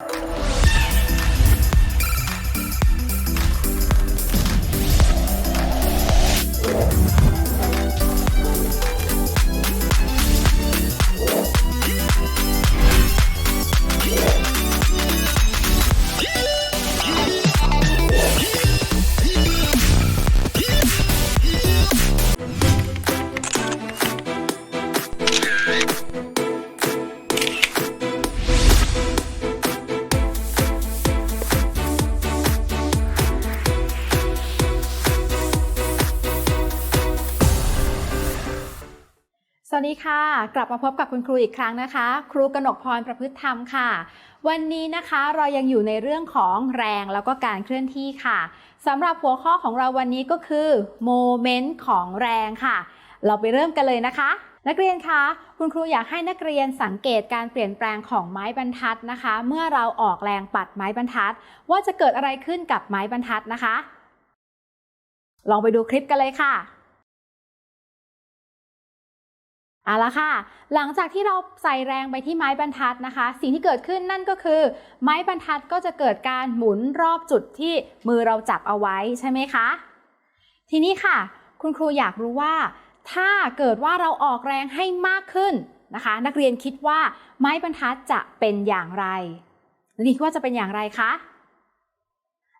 ส กลับมาพบกับคุณครูอีกครั้งนะคะ ครูกนกพรประพฤติธรรมค่ะ วันนี้นะคะเรายังอยู่ในเรื่องของแรงแล้วก็การเคลื่อนที่ค่ะสำหรับหัวข้อของเราวันนี้ก็คือโมเมนต์ของแรงค่ะ เราไปเริ่มกันเลยนะคะ นักเรียนคะคุณครูอยากให้นักเรียนสังเกตการเปลี่ยนแปลงของไม้บรรทัดนะคะ เมื่อเราออกแรงปัดไม้บรรทัด ว่าจะเกิดอะไรขึ้นกับไม้บรรทัดนะคะ ลองไปดูคลิปกันเลยค่ะ เอาละค่ะ หลังจากที่เราใส่แรงไปที่ไม้บรรทัดนะคะ สิ่งที่เกิดขึ้นนั่นก็คือ ไม้บรรทัดก็จะเกิดการหมุนรอบจุดที่มือเราจับเอาไว้ใช่ไหมคะ ทีนี้ค่ะ คุณครูอยากรู้ว่า ถ้าเกิดว่าเราออกแรงให้มากขึ้นนะคะ นักเรียนคิดว่าไม้บรรทัดจะเป็นอย่างไรนี่คิดว่าจะเป็นอย่างไรคะ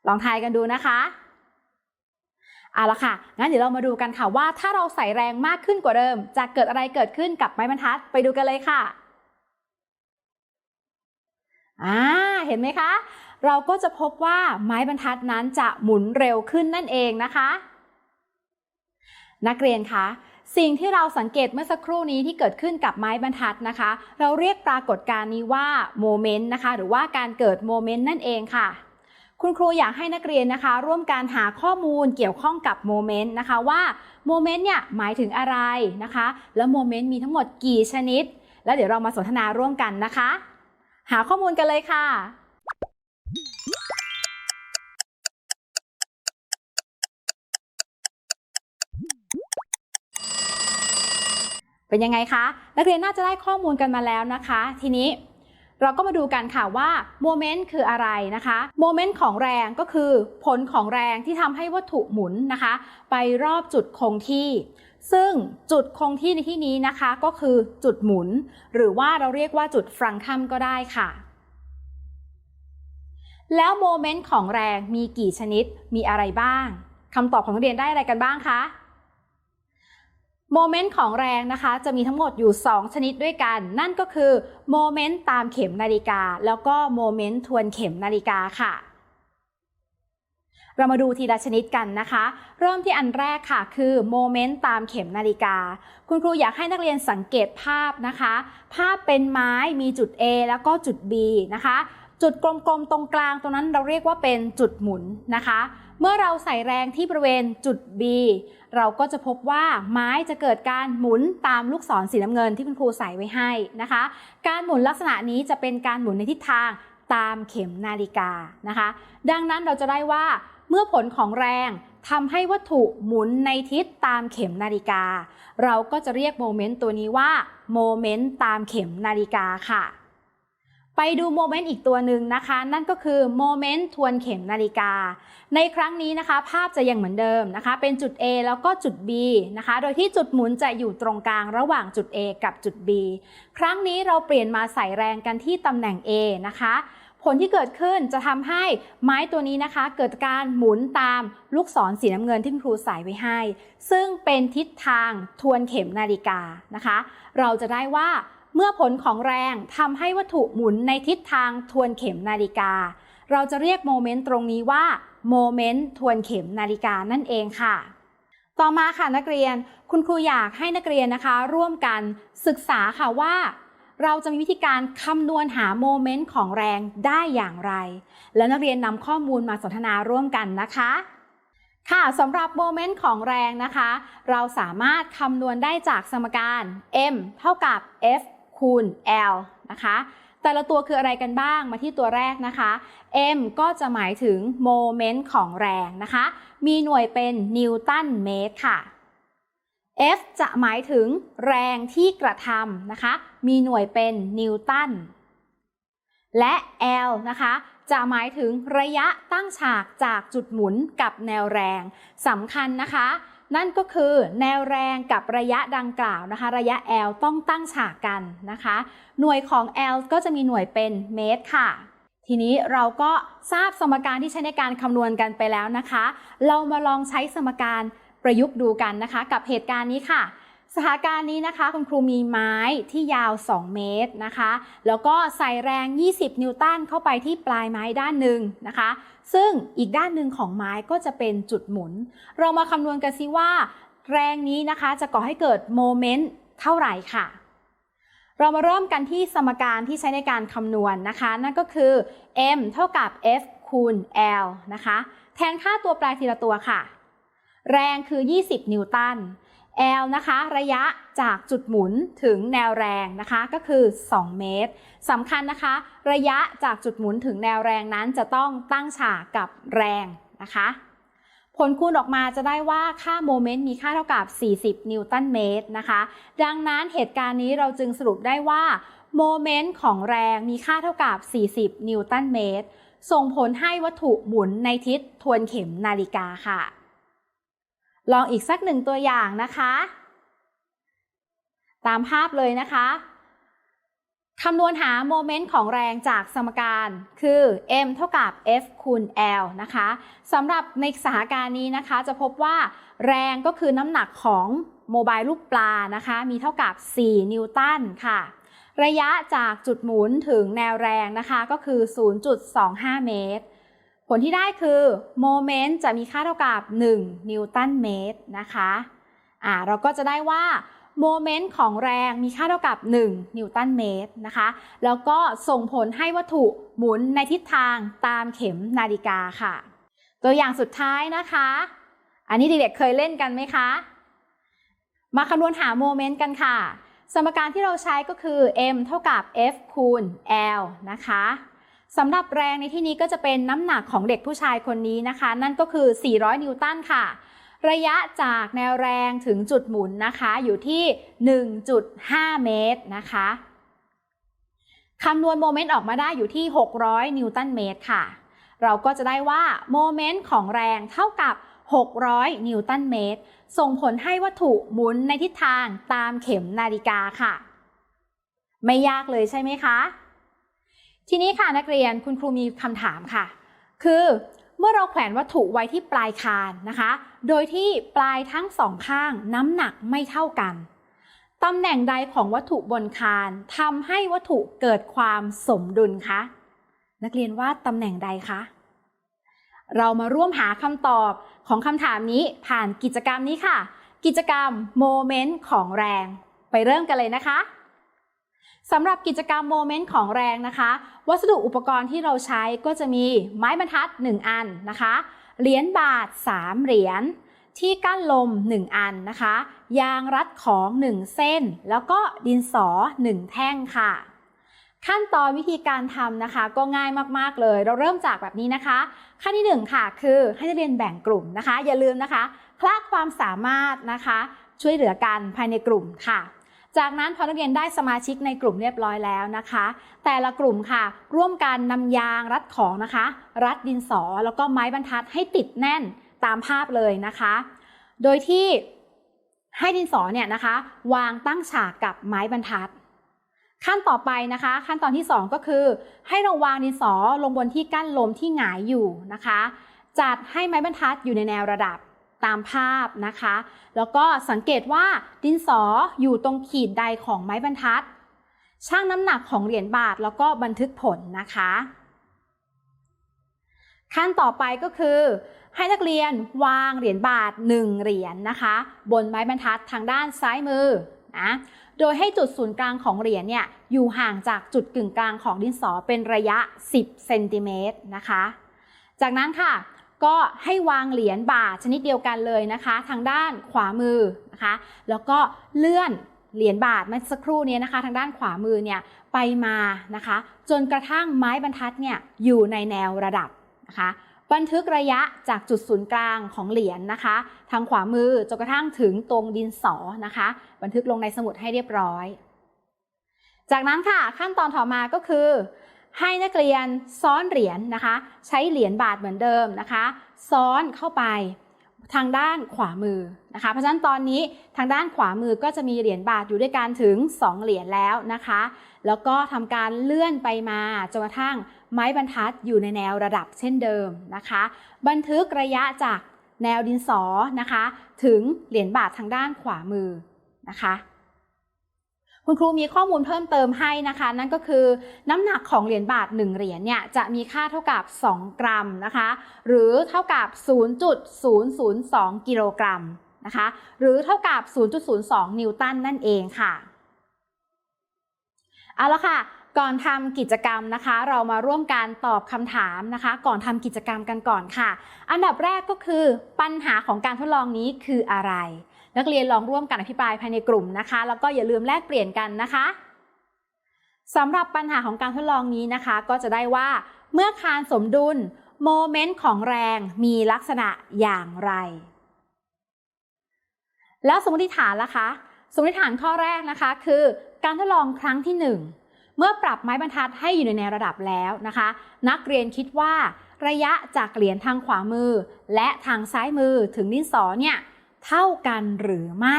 ลองทายกันดูนะคะ เอาละค่ะ งั้นเดี๋ยวเรามาดูกันค่ะว่าถ้าเราใส่แรงมากขึ้นกว่าเดิม จะเกิดอะไรเกิดขึ้นกับไม้บรรทัดไปดูกันเลยค่ะอ่าเห็นไหมคะ เราก็จะพบว่าไม้บรรทัดนั้นจะหมุนเร็วขึ้นนั่นเองนะคะ นักเรียนคะสิ่งที่เราสังเกตเมื่อสักครู่นี้ที่เกิดขึ้นกับไม้บรรทัดนะคะ เราเรียกปรากฏการณ์นี้ว่าโมเมนต์นะคะ หรือว่าการเกิดโมเมนต์นั่นเองค่ะ คุณครูอยากให้นักเรียนนะคะ ร่วมการหาข้อมูลเกี่ยวข้องกับโมเมนต์นะคะว่าโมเมนต์เนี่ยหมายถึงอะไรนะคะ แล้วโมเมนต์มีทั้งหมดกี่ชนิด แล้วเดี๋ยวเรามาสนทนาร่วมกันนะคะ หาข้อมูลกันเลยค่ะ เป็นยังไงคะ นักเรียนน่าจะได้ข้อมูลกันมาแล้วนะคะ ทีนี้ เราก็มาดูกันค่ะว่าโมเมนต์คืออะไรนะคะโมเมนต์ของแรงก็คือผลของแรงที่ทำให้วัตถุหมุนนะคะ ไปรอบจุดคงที่ ซึ่งจุดคงที่ในที่นี้นะคะก็คือจุดหมุน หรือว่าเราเรียกว่าจุดฟรังคัมก็ได้ค่ะแล้วโมเมนต์ของแรงมีกี่ชนิด มีอะไรบ้าง คำตอบของนักเรียนได้อะไรกันบ้างคะ โมเมนต์ของแรงนะคะ จะมีทั้งหมดอยู่ 2 ชนิดด้วยกัน นั่นก็คือโมเมนต์ตามเข็มนาฬิกา แล้วก็โมเมนต์ทวนเข็มนาฬิกาค่ะ เรามาดูทีละชนิดกันนะคะ เริ่มที่อันแรกค่ะ คือโมเมนต์ตามเข็มนาฬิกา คุณครูอยากให้นักเรียนสังเกตภาพนะคะ ภาพเป็นไม้มีจุด A แล้วก็จุด B นะคะ จุดกลมๆตรงกลางตรงนั้นเราเรียกว่าเป็นจุดหมุนนะคะ เมื่อเราใส่แรงที่บริเวณจุด B เราก็จะพบว่าไม้จะเกิดการหมุนตามลูกศรสีน้ำเงินที่คุณครูใส่ไว้ให้นะคะ การหมุนลักษณะนี้จะเป็นการหมุนในทิศทางตามเข็มนาฬิกานะคะ ดังนั้นเราจะได้ว่าเมื่อผลของแรงทำให้วัตถุหมุนในทิศตามเข็มนาฬิกา เราก็จะเรียกโมเมนต์ตัวนี้ว่าโมเมนต์ตามเข็มนาฬิกาค่ะ ไปดูโมเมนต์อีกตัวหนึ่งนะคะ นั่นก็คือโมเมนต์ทวนเข็มนาฬิกา ในครั้งนี้นะคะ ภาพจะยังเหมือนเดิมนะคะ เป็นจุด A แล้วก็จุด B นะคะ โดยที่จุดหมุนจะอยู่ตรงกลางระหว่างจุด A กับจุด B ครั้งนี้เราเปลี่ยนมาใส่แรงกันที่ตำแหน่ง A นะคะผลที่เกิดขึ้นจะทำให้ไม้ตัวนี้นะคะ เกิดการหมุนตามลูกศรสีน้ำเงินที่คุณครูใส่ไว้ให้ ซึ่งเป็นทิศทางทวนเข็มนาฬิกานะคะ เราจะได้ว่า เมื่อผลของแรงทำให้วัตถุหมุนในทิศทางทวนเข็มนาฬิกา เราจะเรียกโมเมนต์ตรงนี้ว่าโมเมนต์ทวนเข็มนาฬิกานั่นเองค่ะ ต่อมาค่ะนักเรียน คุณครูอยากให้นักเรียนนะคะ ร่วมกันศึกษาค่ะว่า เราจะมีวิธีการคำนวณหาโมเมนต์ของแรงได้อย่างไร แล้วนักเรียนนำข้อมูลมาสนทนาร่วมกันนะคะค่ะสำหรับโมเมนต์ของแรงนะคะ เราสามารถคำนวณได้จากสมการ m เท่ากับ f คูณ l นะคะ แต่ละตัวคืออะไรกันบ้างมาที่ตัวแรกนะคะ m ก็จะหมายถึงโมเมนต์ของแรงนะคะ มีหน่วยเป็นนิวตันเมตรค่ะ F จะหมายถึงแรงที่กระทำนะคะ มีหน่วยเป็นนิวตัน และ L นะคะจะหมายถึงระยะตั้งฉากจากจุดหมุนกับแนวแรงสำคัญนะคะ นั่นก็คือแนวแรงกับระยะดังกล่าวนะคะ ระยะ L ต้องตั้งฉากกันนะคะ หน่วยของ L ก็จะมีหน่วยเป็นเมตรค่ะ ทีนี้เราก็ทราบสมการที่ใช้ในการคำนวณกันไปแล้วนะคะ เรามาลองใช้สมการประยุกต์ดูกันนะคะ กับเหตุการณ์นี้ค่ะ สถานการณ์นี้นะคะ คุณครูมีไม้ที่ยาว 2 เมตรนะคะ แล้วก็ใส่แรง 20 นิวตันเข้าไปที่ปลายไม้ด้านหนึ่งนะคะ ซึ่งอีกด้านหนึ่งของไม้ก็จะเป็นจุดหมุน เรามาคำนวณกันซิว่า แรงนี้นะคะจะก่อให้เกิดโมเมนต์เท่าไหร่ค่ะ เรามาเริ่มกันที่สมการที่ใช้ในการคำนวณนะคะ นั่นก็คือ m เท่ากับ f คูณ l นะคะ แทนค่าตัวแปรทีละตัวค่ะ แรงคือ 20 นิวตัน L นะคะ ระยะจากจุดหมุนถึงแนวแรงนะคะก็คือ 2 เมตรสำคัญนะคะ ระยะจากจุดหมุนถึงแนวแรงนั้นจะต้องตั้งฉากกับแรงนะคะ ผลคูณออกมาจะได้ว่าค่าโมเมนต์มีค่าเท่ากับ 40 นิวตันเมตรนะคะ ดังนั้นเหตุการณ์นี้เราจึงสรุปได้ว่าโมเมนต์ของแรงมีค่าเท่ากับ 40 นิวตันเมตร ส่งผลให้วัตถุหมุนในทิศทวนเข็มนาฬิกาค่ะ ลองอีกสักหนึ่งตัวอย่างนะคะ ตามภาพเลยนะคะคำนวณหาโมเมนต์ของแรงจากสมการคือ m เท่ากับ f คูณ l นะคะสำหรับในสถานการณ์นี้นะคะ จะพบว่าแรงก็คือน้ำหนักของโมบายลูกปลานะคะ มีเท่ากับ 4 นิวตันค่ะ ระยะจากจุดหมุนถึงแนวแรงนะคะ ก็คือ 0.25 เมตร ผลที่ได้คือโมเมนต์จะมีค่าเท่ากับ 1 นิวตันเมตรนะคะอ่าเราก็จะได้ว่าโมเมนต์ของแรงมีค่าเท่ากับ 1 นิวตันเมตรนะคะ แล้วก็ส่งผลให้วัตถุหมุนในทิศทางตามเข็มนาฬิกาค่ะ ตัวอย่างสุดท้ายนะคะ อันนี้เด็กๆเคยเล่นกันไหมคะ มาคำนวณหาโมเมนต์กันค่ะ สมการที่เราใช้ก็คือ m เท่ากับ f คูณ l นะคะ สำหรับแรงในที่นี้ก็จะเป็นน้ำหนักของเด็กผู้ชายคนนี้นะคะ นั่นก็คือ 400 นิวตันค่ะ ระยะจากแนวแรงถึงจุดหมุนนะคะ อยู่ที่ 1.5 เมตรนะคะคำนวณโมเมนต์ออกมาได้อยู่ที่ 600 นิวตันเมตรค่ะ เราก็จะได้ว่าโมเมนต์ของแรงเท่ากับ 600 นิวตันเมตร ส่งผลให้วัตถุหมุนในทิศทางตามเข็มนาฬิกาค่ะ ไม่ยากเลยใช่ไหมคะ ทีนี้ค่ะนักเรียนคุณครูมีคำถามค่ะ คือเมื่อเราแขวนวัตถุไว้ที่ปลายคานนะคะ โดยที่ปลายทั้งสองข้างน้ำหนักไม่เท่ากัน ตำแหน่งใดของวัตถุบนคานทำให้วัตถุเกิดความสมดุลคะ นักเรียนว่าตำแหน่งใดคะ เรามาร่วมหาคำตอบของคำถามนี้ผ่านกิจกรรมนี้ค่ะ กิจกรรมโมเมนต์ของแรง ไปเริ่มกันเลยนะคะ สำหรับกิจกรรมโมเมนต์ของแรงนะคะ วัสดุอุปกรณ์ที่เราใช้ก็จะมีไม้บรรทัด 1 อันนะคะ เหรียญบาท 3 เหรียญที่กั้นลม 1 อันนะคะ ยางรัดของ 1 เส้น แล้วก็ดินสอ 1 แท่งค่ะ ขั้นตอนวิธีการทำนะคะ ก็ง่ายมากๆเลย เราเริ่มจากแบบนี้นะคะ ขั้นที่ 1 ค่ะ คือให้นักเรียนแบ่งกลุ่มนะคะ อย่าลืมนะคะคลาดความสามารถนะคะ ช่วยเหลือกันภายในกลุ่มค่ะ จากนั้นพอนักเรียนได้สมาชิกในกลุ่มเรียบร้อยแล้วนะคะ แต่ละกลุ่มค่ะ ร่วมกันนำยางรัดของนะคะ รัดดินสอแล้วก็ไม้บรรทัดให้ติดแน่นตามภาพเลยนะคะ โดยที่ให้ดินสอเนี่ยนะคะ วางตั้งฉากกับไม้บรรทัด ขั้นต่อไปนะคะ ขั้นตอนที่ 2 ก็คือ ให้เราวางดินสอลงบนที่กั้นลมที่หงายอยู่นะคะ จัดให้ไม้บรรทัดอยู่ในแนวระดับ ตามภาพนะคะ แล้วก็สังเกตว่าดินสออยู่ตรงขีดใดของไม้บรรทัดชั่งน้ำหนักของเหรียญบาทแล้วก็บันทึกผลนะคะ ขั้นต่อไปก็คือ ให้นักเรียนวางเหรียญบาท 1 เหรียญนะคะ บนไม้บรรทัดทางด้านซ้ายมือนะโดยให้จุดศูนย์กลางของเหรียญเนี่ยอยู่ห่างจากจุดกึ่งกลางของดินสอเป็นระยะ 10เซนติเมตรนะคะ จากนั้นค่ะ ก็ให้วางเหรียญบาทชนิดเดียวกันเลยนะคะ ทางด้านขวามือนะคะ แล้วก็เลื่อนเหรียญบาทเมื่อสักครู่นี้นะคะ ทางด้านขวามือเนี่ยไปมานะคะ จนกระทั่งไม้บรรทัดเนี่ยอยู่ในแนวระดับนะคะบันทึกระยะจากจุดศูนย์กลางของเหรียญนะคะ ทางขวามือจนกระทั่งถึงตรงดินสอนะคะ บันทึกลงในสมุดให้เรียบร้อย จากนั้นค่ะขั้นตอนต่อมาก็คือ ให้นักเรียนซ้อนเหรียญนะคะ ใช้เหรียญบาทเหมือนเดิมนะคะ ซ้อนเข้าไปทางด้านขวามือนะคะ เพราะฉะนั้นตอนนี้ทางด้านขวามือก็จะมีเหรียญบาทอยู่ด้วยกันถึง 2 เหรียญแล้วนะคะ แล้วก็ทำการเลื่อนไปมาจนกระทั่งไม้บรรทัดอยู่ในแนวระดับเช่นเดิมนะคะ บันทึกระยะจากแนวดินสอนะคะ ถึงเหรียญบาททางด้านขวามือนะคะ คุณครูมีข้อมูลเพิ่มเติมให้นะคะ นั่นก็คือน้ำหนักของเหรียญบาท 1 เหรียญเนี่ยจะมีค่าเท่ากับ 2 กรัมนะคะ หรือเท่ากับ 0.002 กิโลกรัมนะคะ หรือเท่ากับ 0.02 นิวตันนั่นเองค่ะ เอาละค่ะก่อนทำกิจกรรมนะคะ เรามาร่วมกันตอบคำถามนะคะ ก่อนทำกิจกรรมกันก่อนค่ะ อันดับแรกก็คือปัญหาของการทดลองนี้คืออะไร นักเรียนลองร่วมกันอภิปรายภายในกลุ่มนะคะ แล้วก็อย่าลืมแลกเปลี่ยนกันนะคะสำหรับปัญหาของการทดลองนี้นะคะ ก็จะได้ว่าเมื่อคานสมดุลโมเมนต์ของแรงมีลักษณะอย่างไร แล้วสมมติฐานล่ะคะ สมมติฐานข้อแรกนะคะ คือการทดลองครั้งที่ 1 เมื่อปรับไม้บรรทัดให้อยู่ในแนวระดับแล้วนะคะ นักเรียนคิดว่าระยะจากเหรียญทางขวามือ และทางซ้ายมือถึงดินสอเนี่ย เท่ากันหรือไม่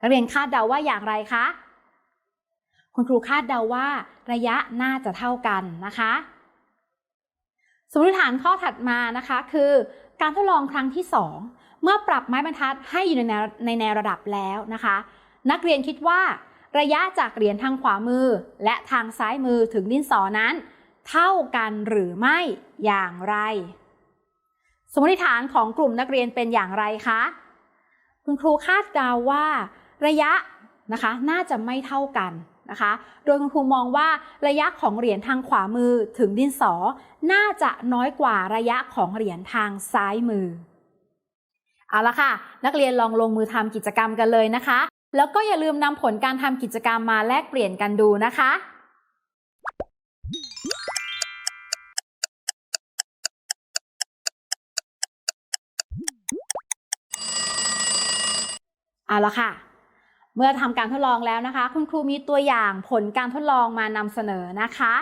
นักเรียนคาดเดาว่าอย่างไรคะ คุณครูคาดเดาว่าระยะน่าจะเท่ากันนะคะ สมมติฐานข้อถัดมานะคะคือการทดลองครั้งที่ 2 เมื่อปรับไม้บรรทัดให้อยู่ในแนวในแนวระดับแล้วนะคะ นักเรียนคิดว่าระยะจากเหรียญทางขวามือ และทางซ้ายมือถึงดินสอนั้น เท่ากันหรือไม่อย่างไร สมมติฐานของกลุ่มนักเรียนเป็นอย่างไรคะ คุณครูคาดเดาว่าระยะนะคะน่าจะไม่เท่ากันนะคะ โดยคุณครูมองว่าระยะของเหรียญทางขวามือถึงดินสอ น่าจะน้อยกว่าระยะของเหรียญทางซ้ายมือ เอาละค่ะ นักเรียนลองลงมือทำกิจกรรมกันเลยนะคะ แล้วก็อย่าลืมนำผลการทำกิจกรรมมาแลกเปลี่ยนกันดูนะคะ เอาละค่ะ เมื่อทำการทดลองแล้วนะคะ คุณครูมีตัวอย่างผลการทดลองมานำเสนอนะคะ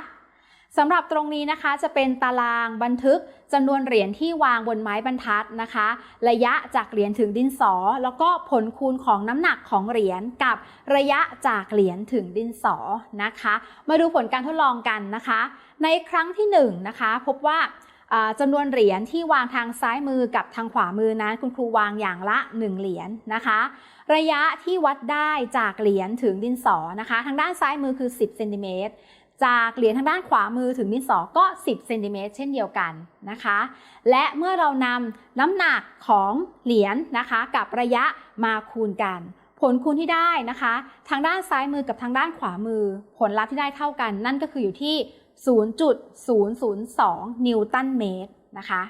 สำหรับตรงนี้นะคะจะเป็นตารางบันทึกจำนวนเหรียญที่วางบนไม้บรรทัดนะคะ ระยะจากเหรียญถึงดินสอ แล้วก็ผลคูณของน้ำหนักของเหรียญกับระยะจากเหรียญถึงดินสอนะคะ มาดูผลการทดลองกันนะคะ ในครั้งที่1นนะคะ พบว่าจำนวนเหรียญที่วางทางซ้ายมือกับทางขวามือนั้นคุณครูวางอย่างละ 1 เหรียญนะคะ ระยะที่วัดได้จากเหรียญถึงดินสอนะคะ ทางด้านซ้ายมือคือ 10เซนติเมตรจากเหรียญทางด้านขวามือถึงดินสอก็ 10เซนติเมตรเช่นเดียวกันนะคะ และเมื่อเรานำน้ำหนักของเหรียญนะคะ กับระยะมาคูณกัน ผลคูณที่ได้นะคะ ทางด้านซ้ายมือกับทางด้านขวามือ ผลลัพธ์ที่ได้เท่ากัน นั่นก็คืออยู่ที่ 0.002 นิวตันเมตรนะคะ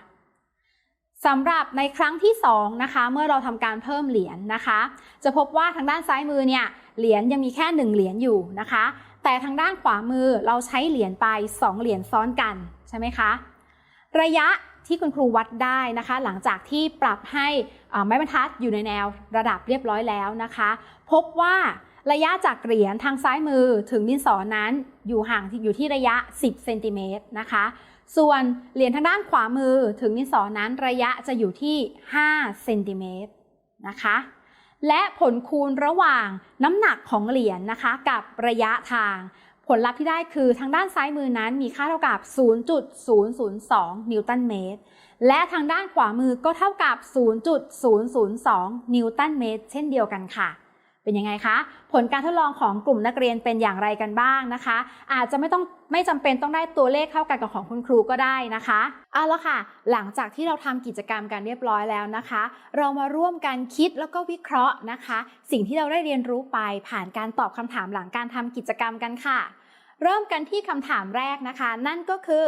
สำหรับในครั้งที่2นะคะเมื่อเราทำการเพิ่มเหรียญนะคะ จะพบว่าทางด้านซ้ายมือเนี่ยเหรียญยังมีแค่ 1 เหรียญอยู่นะคะ แต่ทางด้านขวามือเราใช้เหรียญไป 2 เหรียญซ้อนกันใช่ไหมคะระยะที่คุณครูวัดได้นะคะ หลังจากที่ปรับให้ไม้บรรทัดอยู่ในแนวระดับเรียบร้อยแล้วนะคะ พบว่าระยะจากเหรียญทางซ้ายมือถึงดินสอนั้นอยู่ห่างอยู่ที่ระยะ 10เซนติเมตรนะคะ ส่วนเหรียญทางด้านขวามือถึงดินสอนั้นระยะจะอยู่ที่ 5 เซนติเมตรนะคะ และผลคูณระหว่างน้ำหนักของเหรียญนะคะกับระยะทาง ผลลัพธ์ที่ได้คือทางด้านซ้ายมือนั้นมีค่าเท่ากับ 0.002 นิวตันเมตร และทางด้านขวามือก็เท่ากับ 0.002 นิวตันเมตร เช่นเดียวกันค่ะ เป็นยังไงคะ ผลการทดลองของกลุ่มนักเรียนเป็นอย่างไรกันบ้างนะคะ อาจจะไม่ต้องไม่จำเป็นต้องได้ตัวเลขเท่ากันกับของคุณครูก็ได้นะคะเอาละค่ะ หลังจากที่เราทำกิจกรรมกันเรียบร้อยแล้วนะคะ เรามาร่วมกันคิดแล้วก็วิเคราะห์นะคะ สิ่งที่เราได้เรียนรู้ไปผ่านการตอบคำถามหลังการทำกิจกรรมกันค่ะ เริ่มกันที่คำถามแรกนะคะ นั่นก็คือ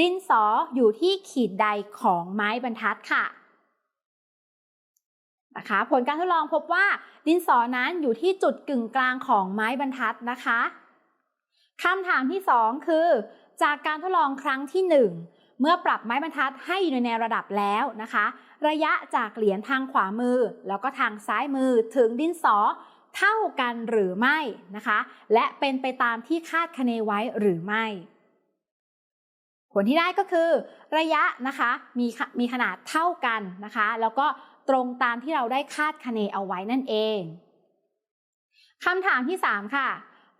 ดินสออยู่ที่ขีดใดของไม้บรรทัดค่ะ นะคะ ผลการทดลองพบว่าดินสอนั้นอยู่ที่จุดกึ่งกลางของไม้บรรทัดนะคะคำถามที่ 2 คือ จากการทดลองครั้งที่ 1 เมื่อปรับไม้บรรทัดให้อยู่ในแนวระดับแล้วนะคะ ระยะจากเหรียญทางขวามือ แล้วก็ทางซ้ายมือถึงดินสอเท่ากันหรือไม่นะคะ และเป็นไปตามที่คาดคะเนไว้หรือไม่ ผลที่ได้ก็คือ ระยะนะคะมีมีขนาดเท่ากันนะคะ แล้วก็ ตรงตามที่เราได้คาดคะเนเอาไว้นั่นเองคำถามที่ 3 ค่ะ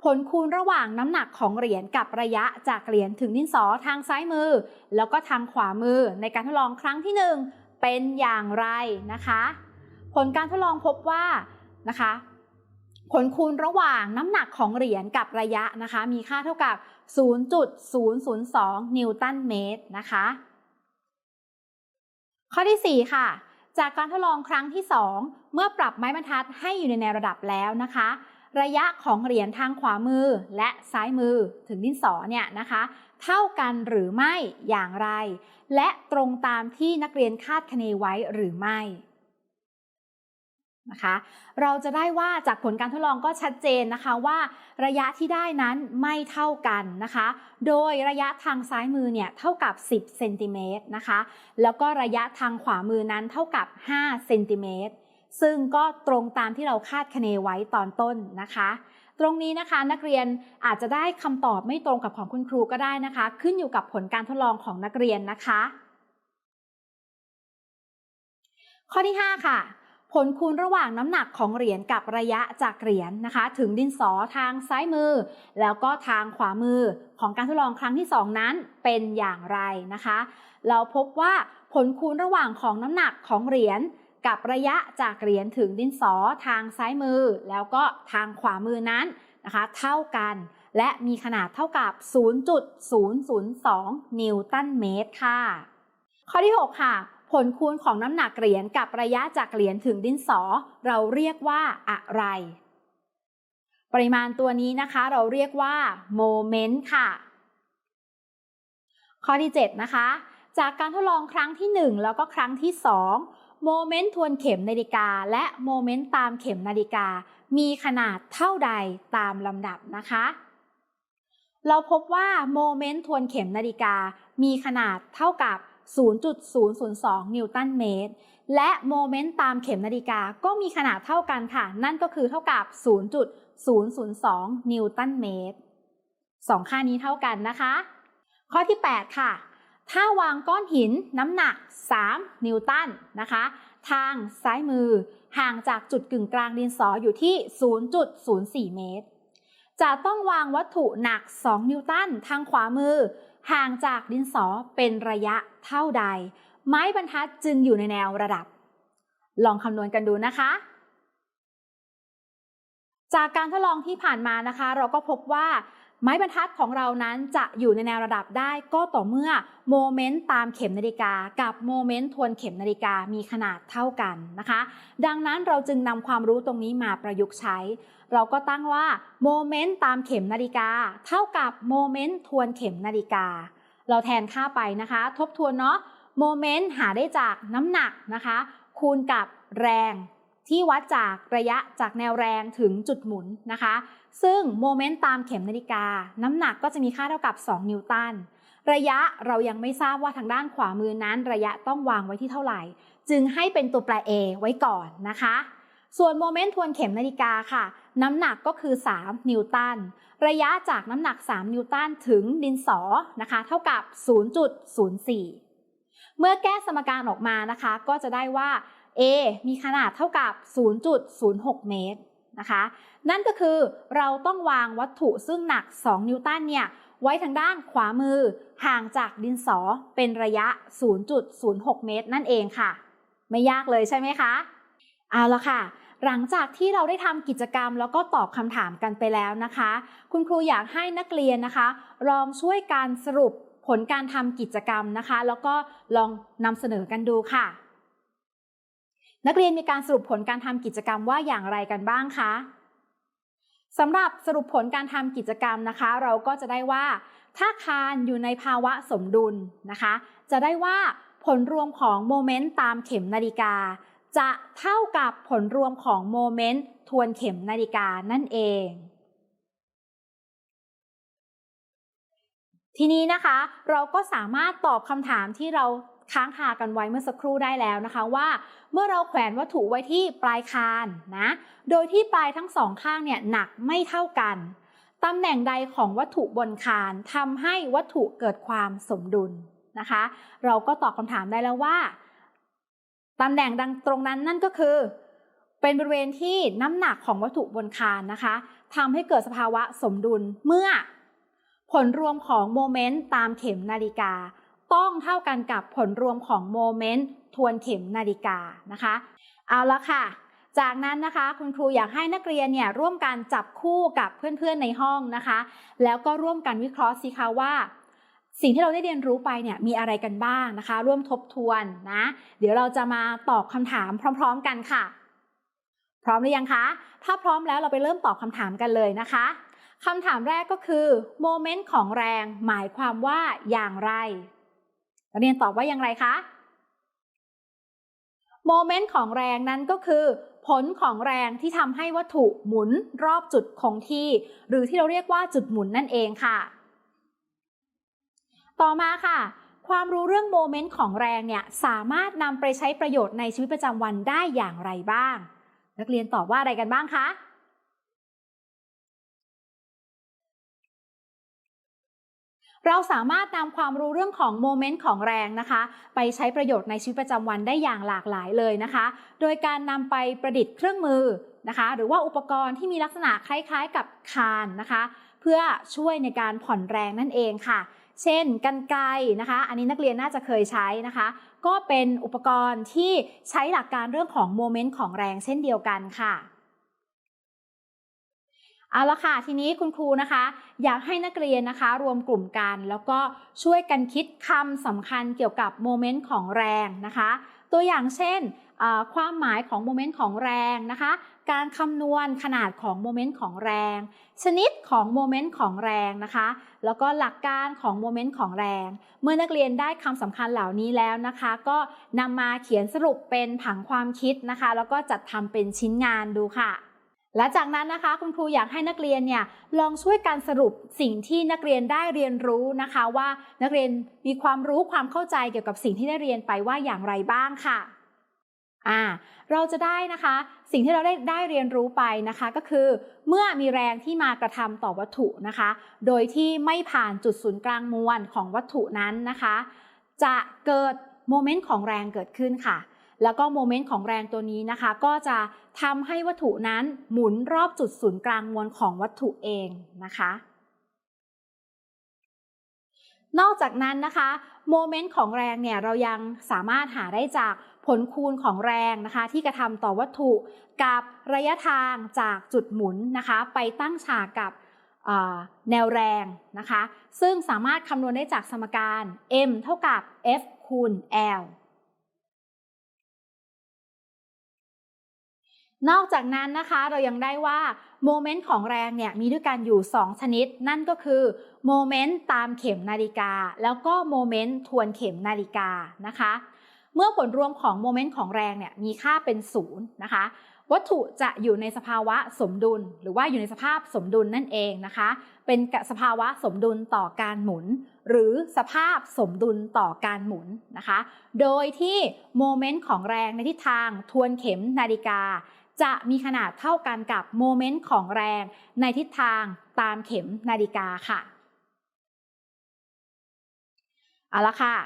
ผลคูณระหว่างน้ำหนักของเหรียญกับระยะจากเหรียญถึงดินสอทางซ้ายมือ แล้วก็ทางขวามือในการทดลองครั้งที่ 1 เป็นอย่างไรนะคะ ผลการทดลองพบว่านะคะผลคูณระหว่างน้ำหนักของเหรียญกับระยะนะคะ มีค่าเท่ากับ 0.002 นิวตันเมตรนะคะ ข้อที่ 4 ค่ะ จากการทดลองครั้งที่ 2 เมื่อปรับไม้บรรทัดให้อยู่ในแนวระดับแล้วนะคะ ระยะของเหรียญทางขวามือและซ้ายมือถึงดินสอเนี่ยนะคะ เท่ากันหรือไม่อย่างไร และตรงตามที่นักเรียนคาดคะเนไว้หรือไม่ นะคะ เราจะได้ว่าจากผลการทดลองก็ชัดเจนนะคะว่าระยะที่ได้นั้นไม่เท่ากันนะคะ โดยระยะทางซ้ายมือเนี่ยเท่ากับ 10เซนติเมตรนะคะ แล้วก็ระยะทางขวามือนั้นเท่ากับ5เซนติเมตร ซึ่งก็ตรงตามที่เราคาดคะเนไว้ตอนต้นนะคะตรงนี้นะคะนักเรียนอาจจะได้คำตอบไม่ตรงกับของคุณครูก็ได้นะคะ ขึ้นอยู่กับผลการทดลองของนักเรียนนะคะ ข้อที่ 5 ค่ะ ผลคูณระหว่างน้ำหนักของเหรียญกับระยะจากเหรียญนะคะ ถึงดินสอทางซ้ายมือ แล้วก็ทางขวามือของการทดลองครั้งที่ 2 นั้นเป็นอย่างไรนะคะ เราพบว่าผลคูณระหว่างของน้ำหนักของเหรียญกับระยะจากเหรียญถึงดินสอทางซ้ายมือ แล้วก็ทางขวามือนั้นนะคะ เท่ากัน และมีขนาดเท่ากับ 0.002 นิวตันเมตรค่ะ ข้อที่ 6 ค่ะ ผลคูณของน้ำหนักเหรียญกับระยะจากเหรียญถึงดินสอ เราเรียกว่าอะไร ปริมาณตัวนี้นะคะ เราเรียกว่าโมเมนต์ค่ะ ข้อที่ 7 นะคะ จากการทดลองครั้งที่ 1 แล้วก็ครั้งที่ 2 โมเมนต์ทวนเข็มนาฬิกา และโมเมนต์ตามเข็มนาฬิกา มีขนาดเท่าใดตามลำดับนะคะเราพบว่าโมเมนต์ทวนเข็มนาฬิกามีขนาดเท่ากับ 0.002 นิวตันเมตร และโมเมนต์ตามเข็มนาฬิกาก็มีขนาดเท่ากันค่ะ นั่นก็คือเท่ากับ 0.002 นิวตันเมตรสองค่านี้เท่ากันนะคะ ข้อที่ 8 ค่ะ ถ้าวางก้อนหินน้ำหนัก 3 นิวตันนะคะ ทางซ้ายมือห่างจากจุดกึ่งกลางดินสออยู่ที่ 0.04 เมตร จะต้องวางวัตถุหนัก 2 นิวตันทางขวามือ ห่างจากดินสอเป็นระยะเท่าใด ไม้บรรทัดจึงอยู่ในแนวระดับ ลองคำนวณกันดูนะคะ จากการทดลองที่ผ่านมานะคะ เราก็พบว่า ไม้บรรทัดของเรานั้นจะอยู่ในแนวระดับได้ก็ต่อเมื่อโมเมนต์ตามเข็มนาฬิกา กับโมเมนต์ทวนเข็มนาฬิกามีขนาดเท่ากันนะคะ ดังนั้นเราจึงนำความรู้ตรงนี้มาประยุกต์ใช้ เราก็ตั้งว่าโมเมนต์ตามเข็มนาฬิกา เท่ากับโมเมนต์ทวนเข็มนาฬิกา เราแทนค่าไปนะคะ ทบทวนเนาะโมเมนต์หาได้จากน้ำหนักนะคะ คูณกับแรง ที่วัดจากระยะจากแนวแรงถึงจุดหมุนนะคะ ซึ่งโมเมนต์ตามเข็มนาฬิกา น้ำหนักก็จะมีค่าเท่ากับ 2 นิวตัน ระยะเรายังไม่ทราบว่าทางด้านขวามือนั้น ระยะต้องวางไว้ที่เท่าไหร่ จึงให้เป็นตัวแปร A ไว้ก่อนนะคะ ส่วนโมเมนต์ทวนเข็มนาฬิกาค่ะ น้ำหนักก็คือ 3 นิวตัน ระยะจากน้ำหนัก 3 นิวตันถึงดินสอนะคะ เท่ากับ 0.04 เมื่อแก้สมการออกมานะคะ ก็จะได้ว่า A มีขนาดเท่ากับ 0.06 เมตรนะคะ นั่นก็คือเราต้องวางวัตถุซึ่งหนัก 2 นิวตันเนี่ยไว้ทางด้านขวามือห่างจากดินสอเป็นระยะ 0.06 เมตร นั่นเองค่ะ ไม่ยากเลยใช่ไหมคะ เอาละค่ะ หลังจากที่เราได้ทำกิจกรรมแล้วก็ตอบคำถามกันไปแล้วนะคะ คุณครูอยากให้นักเรียนนะคะ ลองช่วยการสรุปผลการทำกิจกรรมนะคะ แล้วก็ลองนำเสนอกันดูค่ะ นักเรียนมีการสรุปผลการทำกิจกรรมว่าอย่างไรกันบ้างคะสำหรับสรุปผลการทำกิจกรรมนะคะ เราก็จะได้ว่า ถ้าคานอยู่ในภาวะสมดุลนะคะ จะได้ว่าผลรวมของโมเมนต์ตามเข็มนาฬิกา จะเท่ากับผลรวมของโมเมนต์ทวนเข็มนาฬิกานั่นเอง ทีนี้นะคะเราก็สามารถตอบคำถามที่เรา ค้างคากันไว้เมื่อสักครู่ได้แล้วนะคะว่า เมื่อเราแขวนวัตถุไว้ที่ปลายคานนะ โดยที่ปลายทั้งสองข้างเนี่ยหนักไม่เท่ากันตำแหน่งใดของวัตถุบนคานทำให้วัตถุเกิดความสมดุลนะคะ เราก็ตอบคำถามได้แล้วว่าตำแหน่งดังตรงนั้นนั่นก็คือ เป็นบริเวณที่น้ำหนักของวัตถุบนคานนะคะทำให้เกิดสภาวะสมดุลเมื่อ ผลรวมของโมเมนต์ตามเข็มนาฬิกา ต้องเท่ากันกับผลรวมของโมเมนต์ทวนเข็มนาฬิกานะคะ เอาละค่ะ จากนั้นนะคะคุณครูอยากให้นักเรียนเนี่ยร่วมกันจับคู่กับเพื่อนๆในห้องนะคะ แล้วก็ร่วมกันวิเคราะห์สิคะว่า สิ่งที่เราได้เรียนรู้ไปเนี่ยมีอะไรกันบ้างนะคะ ร่วมทบทวนนะ เดี๋ยวเราจะมาตอบคำถามพร้อม ๆ กันค่ะ พร้อมหรือยังคะ ถ้าพร้อมแล้วเราไปเริ่มตอบคำถามกันเลยนะคะคำถามแรกก็คือโมเมนต์ของแรงหมายความว่าอย่างไร นักเรียนตอบว่าอย่างไรคะโมเมนต์ของแรงนั้นก็คือ ผลของแรงที่ทำให้วัตถุหมุนรอบจุดคงที่ หรือที่เราเรียกว่าจุดหมุนนั่นเองค่ะ ต่อมาค่ะ ความรู้เรื่องโมเมนต์ของแรงเนี่ยสามารถนำไปใช้ประโยชน์ในชีวิตประจำวันได้อย่างไรบ้าง นักเรียนตอบว่าอะไรกันบ้างคะ เราสามารถนำความรู้เรื่องของโมเมนต์ของแรงนะคะ ไปใช้ประโยชน์ในชีวิตประจำวันได้อย่างหลากหลายเลยนะคะ โดยการนำไปประดิษฐ์เครื่องมือนะคะ หรือว่าอุปกรณ์ที่มีลักษณะคล้ายๆ กับคานนะคะ เพื่อช่วยในการผ่อนแรงนั่นเองค่ะ เช่นกันไกนะคะ อันนี้นักเรียนน่าจะเคยใช้นะคะ ก็เป็นอุปกรณ์ที่ใช้หลักการเรื่องของโมเมนต์ของแรงเช่นเดียวกันค่ะ เอาละค่ะ ทีนี้คุณครูนะคะ อยากให้นักเรียนนะคะ รวมกลุ่มกัน แล้วก็ช่วยกันคิดคำสำคัญเกี่ยวกับโมเมนต์ของแรงนะคะ ตัวอย่างเช่นความหมายของโมเมนต์ของแรงนะคะ การคำนวณขนาดของโมเมนต์ของแรง ชนิดของโมเมนต์ของแรงนะคะ แล้วก็หลักการของโมเมนต์ของแรง เมื่อนักเรียนได้คำสำคัญเหล่านี้แล้วนะคะ ก็นำมาเขียนสรุปเป็นผังความคิดนะคะ แล้วก็จัดทำเป็นชิ้นงานดูค่ะ และจากนั้นนะคะคุณครูอยากให้นักเรียนเนี่ยลองช่วยกันสรุปสิ่งที่นักเรียนได้เรียนรู้นะคะ ว่านักเรียนมีความรู้ความเข้าใจเกี่ยวกับสิ่งที่ได้เรียนไปว่าอย่างไรบ้างค่ะอ่าเราจะได้นะคะ สิ่งที่เราได้ได้เรียนรู้ไปนะคะ ก็คือ เมื่อมีแรงที่มากระทำต่อวัตถุนะคะ โดยที่ไม่ผ่านจุดศูนย์กลางมวลของวัตถุนั้นนะคะ จะเกิดโมเมนต์ของแรงเกิดขึ้นค่ะ แล้วก็โมเมนต์ของแรงตัวนี้นะคะ ก็จะทำให้วัตถุนั้นหมุนรอบจุดศูนย์กลางมวลของวัตถุเองนะคะ นอกจากนั้นนะคะโมเมนต์ของแรงเนี่ยเรายังสามารถหาได้จากผลคูณของแรงนะคะ ที่กระทำต่อวัตถุกับระยะทางจากจุดหมุนนะคะ ไปตั้งฉากกับแนวแรงนะคะ ซึ่งสามารถคำนวณได้จากสมการ m เท่ากับ f คูณ l นอกจากนั้นนะคะเรายังได้ว่าโมเมนต์ของแรงเนี่ยมีด้วยกันอยู่ 2 ชนิด นั่นก็คือโมเมนต์ตามเข็มนาฬิกา แล้วก็โมเมนต์ทวนเข็มนาฬิกานะคะ เมื่อผลรวมของโมเมนต์ของแรงเนี่ยมีค่าเป็นศูนย์นะคะ วัตถุจะอยู่ในสภาวะสมดุล หรือว่าอยู่ในสภาพสมดุลนั่นเองนะคะ เป็นสภาวะสมดุลต่อการหมุน หรือสภาพสมดุลต่อการหมุนนะคะ โดยที่โมเมนต์ของแรงในทิศทางทวนเข็มนาฬิกา จะมีขนาดเท่ากันกับโมเมนต์ของแรงในทิศทางตามเข็มนาฬิกาค่ะ เอาละค่ะ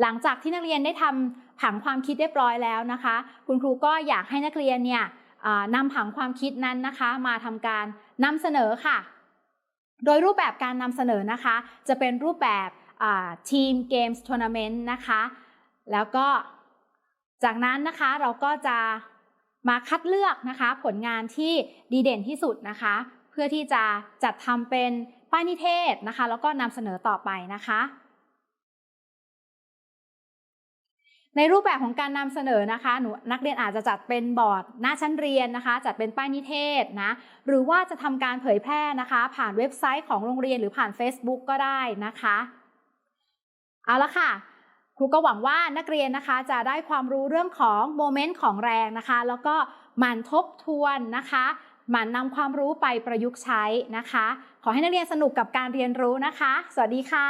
หลังจากที่นักเรียนได้ทำผังความคิดเรียบร้อยแล้วนะคะ คุณครูก็อยากให้นักเรียนเนี่ยนำผังความคิดนั้นนะคะ มาทำการนำเสนอค่ะ โดยรูปแบบการนำเสนอนะคะ จะเป็นรูปแบบทีมเกมส์ทัวร์นาเมนต์นะคะ แล้วก็จากนั้นนะคะเราก็จะ มาคัดเลือกนะคะ ผลงานที่ดีเด่นที่สุดนะคะ เพื่อที่จะจัดทำเป็นป้ายนิเทศนะคะ แล้วก็นำเสนอต่อไปนะคะ ในรูปแบบของการนำเสนอนะคะหนูนักเรียนอาจจะจัดเป็นบอร์ดหน้าชั้นเรียนนะคะ จัดเป็นป้ายนิเทศนะหรือว่าจะทำการเผยแพร่นะคะ ผ่านเว็บไซต์ของโรงเรียนหรือผ่าน Facebook ก็ได้นะคะเอาละค่ะ ครูก็หวังว่านักเรียนนะคะจะได้ความรู้เรื่องของโมเมนต์ของแรงนะคะ แล้วก็หมั่นทบทวนนะคะหมั่นนำความรู้ไปประยุกต์ใช้นะคะ ขอให้นักเรียนสนุกกับการเรียนรู้นะคะ สวัสดีค่ะ